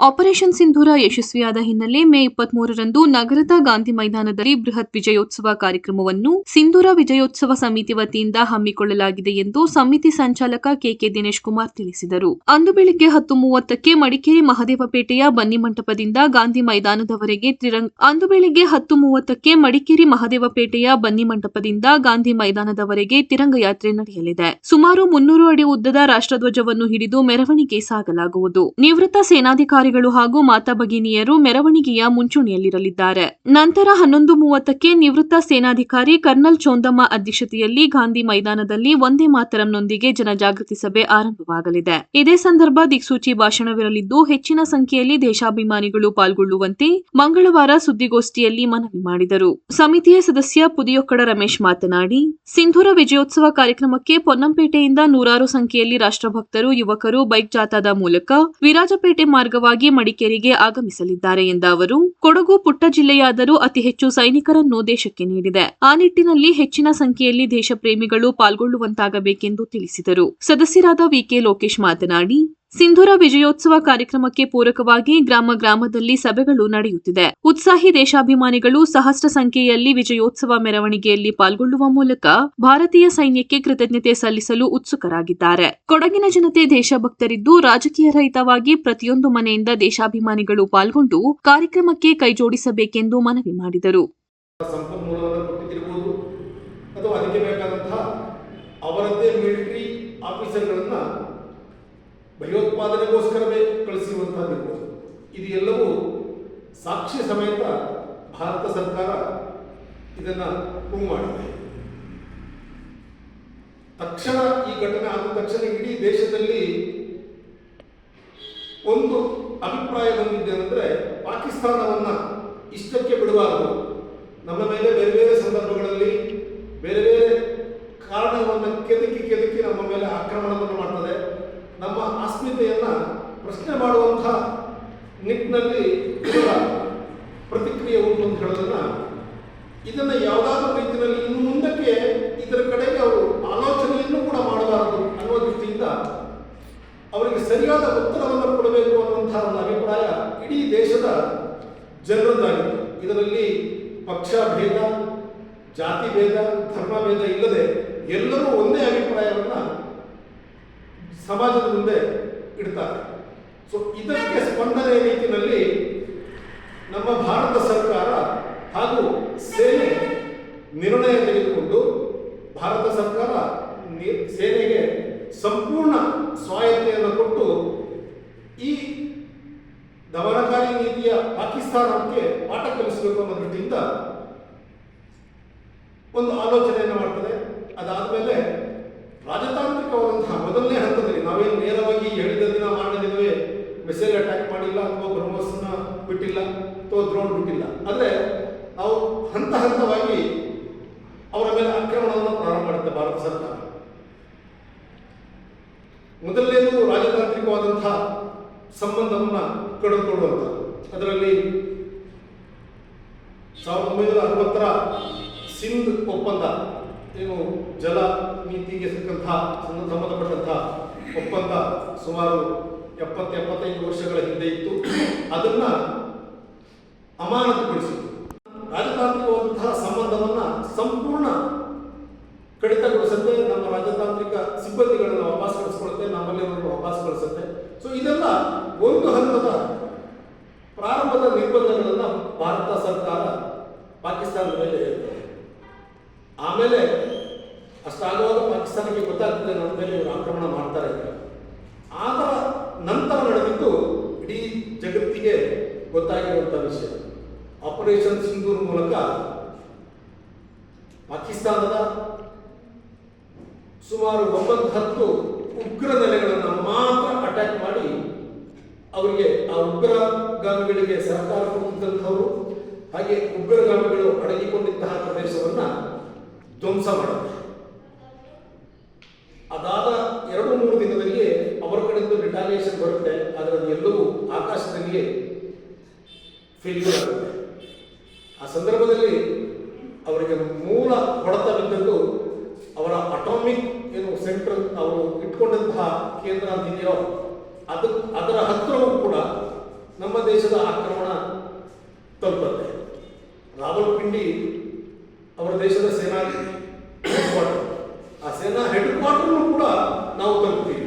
Operation ಸಿಂಧೂರ ಯಶಸ್ವಿಯಾದ ಹಿನ್ನೆಲೆ ಮೇ ಇಪ್ಪತ್ಮೂರರಂದು ನಗರದ ಗಾಂಧಿ ಮೈದಾನದಲ್ಲಿ ಬೃಹತ್ ವಿಜಯೋತ್ಸವ ಕಾರ್ಯಕ್ರಮವನ್ನು ಸಿಂಧೂರ ವಿಜಯೋತ್ಸವ ಸಮಿತಿ ವತಿಯಿಂದ ಹಮ್ಮಿಕೊಳ್ಳಲಾಗಿದೆ ಎಂದು ಸಮಿತಿ ಸಂಚಾಲಕ ಕೆಕೆ ದಿನೇಶ್ ಕುಮಾರ್ ತಿಳಿಸಿದರು. ಅಂದು ಬೆಳಿಗ್ಗೆ ಹತ್ತು ಮೂವತ್ತಕ್ಕೆ ಮಡಿಕೇರಿ ಮಹದೇವಪೇಟೆಯ ಬನ್ನಿಮಂಟಪದಿಂದ ಗಾಂಧಿ ಮೈದಾನದವರೆಗೆ ತ್ರಿರಂಗ ಅಂದು ಬೆಳಿಗ್ಗೆ ಹತ್ತು ಮೂವತ್ತಕ್ಕೆ ಮಡಿಕೇರಿ ಮಹದೇವಪೇಟೆಯ ಬನ್ನಿ ಮಂಟಪದಿಂದ ಗಾಂಧಿ ಮೈದಾನದವರೆಗೆ ತಿರಂಗ ಯಾತ್ರೆ ನಡೆಯಲಿದೆ. ಸುಮಾರು ಮುನ್ನೂರು ಅಡಿ ಉದ್ದದ ರಾಷ್ಟ್ರಧ್ವಜವನ್ನು ಹಿಡಿದು ಮೆರವಣಿಗೆ ಸಾಗಲಾಗುವುದು. ನಿವೃತ್ತ ಸೇನಾಧಿಕಾರಿಗಳು ಹಾಗೂ ಮಾತಾ ಭಗಿನಿಯರು ಮೆರವಣಿಗೆಯ ಮುಂಚೂಣಿಯಲ್ಲಿರಲಿದ್ದಾರೆ. ನಂತರ ಹನ್ನೊಂದು ಮೂವತ್ತಕ್ಕೆ ನಿವೃತ್ತ ಸೇನಾಧಿಕಾರಿ ಕರ್ನಲ್ ಚೋಂದಮ್ಮ ಅಧ್ಯಕ್ಷತೆಯಲ್ಲಿ ಗಾಂಧಿ ಮೈದಾನದಲ್ಲಿ ಒಂದೇ ಮಾತರಂನೊಂದಿಗೆ ಜನಜಾಗೃತಿ ಸಭೆ ಆರಂಭವಾಗಲಿದೆ. ಇದೇ ಸಂದರ್ಭ ದಿಕ್ಸೂಚಿ ಭಾಷಣವಿರಲಿದ್ದು, ಹೆಚ್ಚಿನ ಸಂಖ್ಯೆಯಲ್ಲಿ ದೇಶಾಭಿಮಾನಿಗಳು ಪಾಲ್ಗೊಳ್ಳುವಂತೆ ಮಂಗಳವಾರ ಸುದ್ದಿಗೋಷ್ಠಿಯಲ್ಲಿ ಮನವಿ ಮಾಡಿದರು. ಸಮಿತಿಯ ಸದಸ್ಯ ಪುದಿಯೊಕ್ಕಡ ರಮೇಶ್ ಮಾತನಾಡಿ, ಸಿಂಧೂರ ವಿಜಯೋತ್ಸವ ಕಾರ್ಯಕ್ರಮಕ್ಕೆ ಪೊನ್ನಂಪೇಟೆಯಿಂದ ನೂರಾರು ಸಂಖ್ಯೆಯಲ್ಲಿ ರಾಷ್ಟ್ರಭಕ್ತರು, ಯುವಕರು, ಬೈಕ್ ಜಾಥಾದ ಮೂಲಕ ವಿರಾಜಪೇಟೆ ಮಾರ್ಗವಾಗಿ ಮಡಿಕೇರಿಗೆ ಆಗಮಿಸಲಿದ್ದಾರೆ ಎಂದ ಅವರು, ಕೊಡಗು ಪುಟ್ಟ ಜಿಲ್ಲೆಯಾದರೂ ಅತಿ ಹೆಚ್ಚು ಸೈನಿಕರನ್ನು ದೇಶಕ್ಕೆ ನೀಡಿದೆ. ಆ ನಿಟ್ಟಿನಲ್ಲಿ ಹೆಚ್ಚಿನ ಸಂಖ್ಯೆಯಲ್ಲಿ ದೇಶಪ್ರೇಮಿಗಳು ಪಾಲ್ಗೊಳ್ಳುವಂತಾಗಬೇಕೆಂದು ತಿಳಿಸಿದರು. ಸದಸ್ಯರಾದ ವಿಕೆ ಲೋಕೇಶ್ ಮಾತನಾಡಿ ಸಿಂಧೂರ ವಿಜಯೋತ್ಸವ ಕಾರ್ಯಕ್ರಮಕ್ಕೆ ಪೂರಕವಾಗಿ ಗ್ರಾಮ ಗ್ರಾಮದಲ್ಲಿ ಸಭೆಗಳು ನಡೆಯುತ್ತಿದೆ. ಉತ್ಸಾಹಿ ದೇಶಾಭಿಮಾನಿಗಳು ಸಹಸ್ರ ಸಂಖ್ಯೆಯಲ್ಲಿ ವಿಜಯೋತ್ಸವ ಮೆರವಣಿಗೆಯಲ್ಲಿ ಪಾಲ್ಗೊಳ್ಳುವ ಮೂಲಕ ಭಾರತೀಯ ಸೈನ್ಯಕ್ಕೆ ಕೃತಜ್ಞತೆ ಸಲ್ಲಿಸಲು ಉತ್ಸುಕರಾಗಿದ್ದಾರೆ. ಕೊಡಗಿನ ಜನತೆ ದೇಶಭಕ್ತರಿದ್ದು ರಾಜಕೀಯ ರಹಿತವಾಗಿ ಪ್ರತಿಯೊಂದು ಮನೆಯಿಂದ ದೇಶಾಭಿಮಾನಿಗಳು ಪಾಲ್ಗೊಂಡು ಕಾರ್ಯಕ್ರಮಕ್ಕೆ ಕೈಜೋಡಿಸಬೇಕೆಂದು ಮನವಿ ಮಾಡಿದರು. ಅವರದ್ದೇ ಮಿಲಿಟರಿ ಆಫೀಸರ್ಗಳನ್ನು ಭಯೋತ್ಪಾದನೆಗೋಸ್ಕರವೇ ಕಳಿಸಿರುವಂತಹದ್ದಿರ್ಬೋದು ಇದು. ಎಲ್ಲವೂ ಸಾಕ್ಷಿ ಸಮೇತ ಭಾರತ ಸರ್ಕಾರ ಇದನ್ನು ಪ್ರೂವ್ ಮಾಡಿದೆ. ತಕ್ಷಣ ಈ ಘಟನೆ ಆದ ತಕ್ಷಣ ಇಡೀ ದೇಶದಲ್ಲಿ ಒಂದು ಅಭಿಪ್ರಾಯ ಬಂದಿದ್ದೇನೆಂದ್ರೆ ಪಾಕಿಸ್ತಾನವನ್ನ ಇಷ್ಟಕ್ಕೆ ಬಿಡಬಾರದು. ನಮ್ಮ ಮೇಲೆ ಬೇರೆ ಬೇರೆ ಸಂದರ್ಭಗಳಲ್ಲಿ ಬೇರೆ ಬೇರೆ ಕಾರಣವನ್ನು ಕೆದಕಿ ಕೆದಕಿ ನಮ್ಮ ಮೇಲೆ ಆಕ್ರಮಣವನ್ನು ಮಾಡ್ತದೆ ನಮ್ಮ ಅಸ್ಮಿತೆಯನ್ನ ಪ್ರಶ್ನೆ ಮಾಡುವಂಥ ನಿಟ್ಟಿನಲ್ಲಿ ಇವರ ಪ್ರತಿಕ್ರಿಯೆ ಉಂಟು ಅಂತ ಹೇಳೋದನ್ನ ಇದನ್ನ ಯಾವುದಾದ್ರೂ ರೀತಿಯಲ್ಲಿ ಇನ್ನು ಮುಂದಕ್ಕೆ ಇದರ ಕಡೆಗೆ ಅವರು ಆಲೋಚನೆಯನ್ನು ಕೂಡ ಮಾಡಬಾರದು ಅನ್ನುವ ದೃಷ್ಟಿಯಿಂದ ಅವರಿಗೆ ಸರಿಯಾದ ಉತ್ತರವನ್ನು ಕೊಡಬೇಕು ಅನ್ನುವಂತಹ ಒಂದು ಅಭಿಪ್ರಾಯ ಇಡೀ ದೇಶದ ಜನರದ್ದಾಗಿತ್ತು ಇದರಲ್ಲಿ ಪಕ್ಷ ಭೇದ, ಜಾತಿ ಭೇದ, ಧರ್ಮ ಭೇದ ಇಲ್ಲದೆ ಎಲ್ಲರೂ ಒಂದೇ ಅಭಿಪ್ರಾಯವನ್ನು ಸಮಾಜದ ಮುಂದೆ ಇಡ್ತಾರೆ. ಸೊ ಇದಕ್ಕೆ ಸ್ಪಂದನೆ ರೀತಿಯಲ್ಲಿ ನಮ್ಮ ಭಾರತ ಸರ್ಕಾರ ಹಾಗೂ ಸೇನೆ ನಿರ್ಣಯ ತೆಗೆದುಕೊಂಡು, ಭಾರತ ಸರ್ಕಾರ ಸೇನೆಗೆ ಸಂಪೂರ್ಣ ಸ್ವಾಯತ್ತೆಯನ್ನು ಕೊಟ್ಟು ಈ ದಮನಕಾರಿ ನೀತಿಯ ಪಾಕಿಸ್ತಾನಕ್ಕೆ ಪಾಠ ಕಲಿಸಬೇಕು ಅನ್ನೋ ದೃಷ್ಟಿಯಿಂದ ಒಂದು ಆಲೋಚನೆಯನ್ನು ಮಾಡ್ತದೆ. ಅದಾದಮೇಲೆ ರಾಜತಾಂತ್ರಿಕವಾದಂತಹ ಮೊದಲನೇ ಹಂತದಲ್ಲಿ ನಾವೇನು ನೇರವಾಗಿ ಹೇಳಿದ ದಿನ ಮಾರನೇ ದಿನವೇ ಮೆಸೇಜ್ ಅಟ್ಯಾಕ್ ಮಾಡಿಲ್ಲ ಅಥವಾ ಬ್ರಹ್ಮಸ್ನ ಬಿಟ್ಟಿಲ್ಲ ಅಥವಾ ದ್ರೋಣ್ ಬಿಟ್ಟಿಲ್ಲ. ಆದರೆ ನಾವು ಹಂತ ಹಂತವಾಗಿ ಅವರ ಮೇಲೆ ಆಕ್ರಮಣವನ್ನು ಪ್ರಾರಂಭ ಮಾಡುತ್ತೆ ಭಾರತ ಸರ್ಕಾರ ಮೊದಲನೇದು ರಾಜತಾಂತ್ರಿಕವಾದಂತಹ ಸಂಬಂಧವನ್ನು ಕಳೆದುಕೊಳ್ಳುವಂತ ಅದರಲ್ಲಿ ಸಾವಿರದ ಒಂಬೈನೂರ ಅರವತ್ತರ ಸಿಂಧ್ ಒಪ್ಪಂದ, ಏನು ಜಲ ನೀತಿಗೆ ಸಿಕ್ಕಂತಹ ಸಂಬ- ಸಂಬಂಧಪಟ್ಟಂತಹ ಒಪ್ಪಂದ ಸುಮಾರು ಎಪ್ಪತ್ತು ಎಪ್ಪತ್ತೈದು ವರ್ಷಗಳ ಹಿಂದೆ ಇತ್ತು. ಅದನ್ನ ಅಮಾನತುಗೊಳಿಸಿತು ರಾಜತಾಂತ್ರಿಕವಾದಂತಹ ಸಂಬಂಧವನ್ನ ಸಂಪೂರ್ಣ ಕಡಿತಗೊಳಿಸುತ್ತೆ ನಮ್ಮ ರಾಜತಾಂತ್ರಿಕ ಸಿಬ್ಬಂದಿಗಳನ್ನು ವಾಪಸ್ ಕಳಿಸ್ಕೊಳುತ್ತೆ ನಮ್ಮಲ್ಲಿರೋರು ವಾಪಸ್ ಕಳಿಸುತ್ತೆ. ಸೊ ಇದೆಲ್ಲ ಒಂದು ಹಂತದ ಪ್ರಾರಂಭದ ನಿರ್ಬಂಧಗಳನ್ನು ಭಾರತ ಸರ್ಕಾರ ಪಾಕಿಸ್ತಾನದ ಮೇಲೆ ಹೇರ್ತದೆ ಆಮೇಲೆ ಅಷ್ಟಾಗುವಾಗ ಪಾಕಿಸ್ತಾನಕ್ಕೆ ಗೊತ್ತಾಗ್ತದೆ ನನ್ನ ಮೇಲೆ ಇವರು ಆಕ್ರಮಣ ಮಾಡ್ತಾರೆ ಆದ ನಂತರ ನಡೆದಿದ್ದು ಇಡೀ ಜಗತ್ತಿಗೆ ಗೊತ್ತಾಗಿರುವಂಥ ವಿಷಯ. ಆಪರೇಷನ್ ಸಿಂಧೂರ್ ಮೂಲಕ ಪಾಕಿಸ್ತಾನದ ಸುಮಾರು ಒಂಬತ್ತು ಹತ್ತು ಉಗ್ರ ನೆಲೆಗಳನ್ನು ಮಾತ್ರ ಅಟ್ಯಾಕ್ ಮಾಡಿ ಅವರಿಗೆ ಆ ಉಗ್ರಗಾಮಿಗಳಿಗೆ ಸಹಕಾರ ಕೊಡುವಂತಹವರು ಹಾಗೆ ಉಗ್ರಗಾಮಿಗಳು ಅಡಗಿಕೊಂಡಿದ್ದಂತಹ ಪ್ರದೇಶವನ್ನ ಧ್ವಂಸ ಮಾಡುತ್ತೆ ಅದಾದ ಎರಡು ಮೂರು ದಿನದಲ್ಲಿ ಅವರ ಕಡೆಯಿಂದ ರಿಟಾಲಿಯೇಷನ್ ಬರುತ್ತೆ, ಆದರೆ ಅದು ಎಲ್ಲವೂ ಆಕಾಶದಲ್ಲಿಯೇ ಫೇಲ್ಯೂರ್ ಆಗುತ್ತೆ ಆ ಸಂದರ್ಭದಲ್ಲಿ ಅವರಿಗೆ ಮೂಲ ಹೊಡೆತ ಬಿದ್ದದ್ದು ಅವರ ಅಟಾಮಿಕ್ ಏನು ಸೆಂಟ್ರಲ್ ಅವರು ಇಟ್ಕೊಂಡಂತಹ ಕೇಂದ್ರ ಅಂತಿದೆಯೋ ಅದಕ್ಕೆ ಅದು ಅದರ ಹತ್ತಿರವೂ ಕೂಡ ನಮ್ಮ ದೇಶದ ಆಕ್ರಮಣ ತಲುಪುತ್ತೆ. ರಾವಲ್ಪಿಂಡಿ ಅವರ ದೇಶದ ಸೇನಾ ಹೆಡ್ ಕ್ವಾರ್ಟರ್ ಆ ಸೇನಾ ಹೆಡ್ ಕ್ವಾರ್ಟರ್ನು ಕೂಡ ನಾವು ತಲುಪ್ತೀವಿ.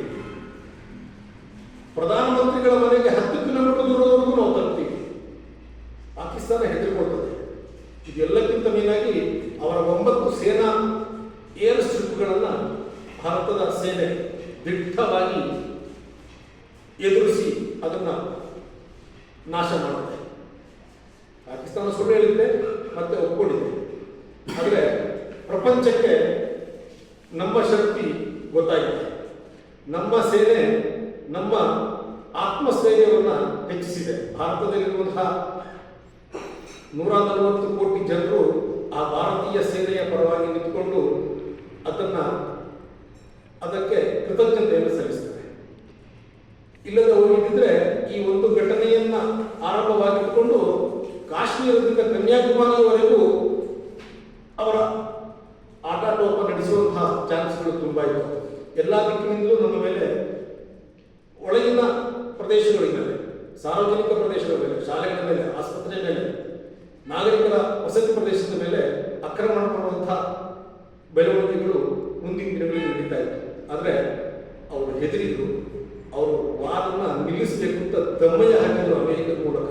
ಪ್ರಧಾನಮಂತ್ರಿಗಳ ಮನೆಗೆ ಹತ್ತು ಕಿಲೋಮೀಟರ್ ದೂರದವರೆಗೂ ನಾವು ತಲುಪ್ತೀವಿ. ಪಾಕಿಸ್ತಾನ ಹೆದರಿಕೊಳ್ತದೆ. ಇದೆಲ್ಲಕ್ಕಿಂತ ಮೇಲಾಗಿ ಅವರ ಒಂಬತ್ತು ಸೇನಾ ಏರ್ ಸ್ಟ್ರಿಪ್ಗಳನ್ನು ಭಾರತದ ಸೇನೆ ದಿಟ್ಟವಾಗಿ ಎದುರಿಸಿ ಅದನ್ನು ನಾಶ ಮಾಡುತ್ತೆ. ಪಾಕಿಸ್ತಾನ ಸುಳ್ಳು ಹೇಳಿದ್ದೆ, ಮತ್ತೆ ಒಪ್ಕೊಂಡಿದೆ ಆದರೆ ಪ್ರಪಂಚಕ್ಕೆ ನಮ್ಮ ಶಕ್ತಿ ಗೊತ್ತಾಗಿದೆ. ನಮ್ಮ ಸೇನೆ ನಮ್ಮ ಆತ್ಮಸ್ಥೈರ್ಯವನ್ನು ಹೆಚ್ಚಿಸಿದೆ. ಭಾರತದಲ್ಲಿರುವಂತಹ ನೂರ ನಲವತ್ತು ಕೋಟಿ ಜನರು ಆ ಭಾರತೀಯ ಸೇನೆಯ ಪರವಾಗಿ ನಿಂತುಕೊಂಡು ಅದನ್ನ ಅದಕ್ಕೆ ಕೃತಜ್ಞತೆಯನ್ನು ಸಲ್ಲಿಸ್ತಾರೆ ಇಲ್ಲದೆ ಹೋಗಿದ್ದರೆ ಈ ಒಂದು ಘಟನೆಯನ್ನ ಆರಂಭವಾಗಿಟ್ಟುಕೊಂಡು ಕಾಶ್ಮೀರದಿಂದ ಕನ್ಯಾಕುಮಾರಿಯವರೆಗೂ ಅವರ ಆಟಾಟೋಪ ನಡೆಸುವಂತಹ ಚಾನ್ಸ್ಗಳು ತುಂಬ ಇತ್ತು. ಎಲ್ಲ ದಿಕ್ಕಿನಿಂದಲೂ ನಮ್ಮ ಮೇಲೆ ಒಳಗಿನ ಪ್ರದೇಶಗಳಿದ್ದಾರೆ ಸಾರ್ವಜನಿಕ ಪ್ರದೇಶಗಳ ಮೇಲೆ, ಶಾಲೆಗಳ ಮೇಲೆ, ಆಸ್ಪತ್ರೆ ಮೇಲೆ, ನಾಗರಿಕರ ವಸತಿ ಪ್ರದೇಶದ ಮೇಲೆ ಆಕ್ರಮಣ ಮಾಡುವಂತಹ ಬೆಳವಣಿಗೆಗಳು ಮುಂದಿನ ದಿನಗಳಲ್ಲಿ ನಡೀತಾ ಇತ್ತು. ಆದರೆ ಅವರು ಹೆದರಿದ್ರು, ಅವರು ವಾರನ್ನ ನಿಲ್ಲಿಸಬೇಕು ಅಂತ ದಮ್ಮಯ್ಯ ಹಾಕಿದ್ರು ಅಮೆರಿಕದ ಮೂಲಕ.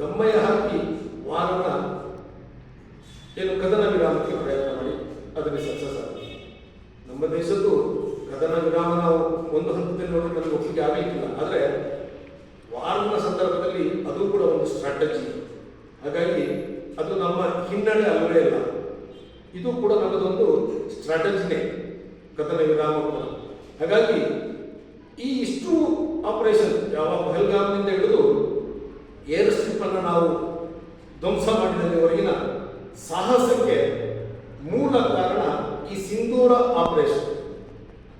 ದಮ್ಮಯ್ಯ ಹಾಕಿ ವಾರನ ಏನು ಕದನ ವಿರಾಮಕ್ಕೆ ಪ್ರಯತ್ನ ಮಾಡಿ ಅದಕ್ಕೆ ಸಕ್ಸಸ್ ಆಗುತ್ತೆ. ನಮ್ಮ ದೇಶದ್ದು ಕದನ ವಿರಾಮ ನಾವು ಒಂದು ಹಂತದಲ್ಲಿ ನೋಡಿ ನಮಗೆ ಒಪ್ಪಿಗೆ ಆಗಲಿಕ್ಕಿಲ್ಲ. ಆದರೆ ವಾರದ ಸಂದರ್ಭದಲ್ಲಿ ಅದು ಕೂಡ ಒಂದು ಸ್ಟ್ರಾಟಜಿ ಹಾಗಾಗಿ ಅದು ನಮ್ಮ ಹಿನ್ನಡೆ ಅಲ್ಲವೇ ಇಲ್ಲ ಇದು ಕೂಡ ನಮ್ಮದೊಂದು ಸ್ಟ್ರಾಟಜಿನೇ ಕದನ ವಿರಾಮ ಹಾಗಾಗಿ ಈ ಇಷ್ಟು ಆಪರೇಷನ್ ಯಾವ ಪಹಲ್ಗಾಮ್ನಿಂದ ಹಿಡಿದು ಏರ್ ಸ್ಟ್ರಿಪ್ ಅನ್ನು ನಾವು ಧ್ವಂಸ ಮಾಡಿದಲ್ಲಿವರೆಗಿನ ಸಾಹಸಕ್ಕೆ ಮೂಲ ಕಾರಣ ಈ ಸಿಂಧೂರ ಆಪರೇಷನ್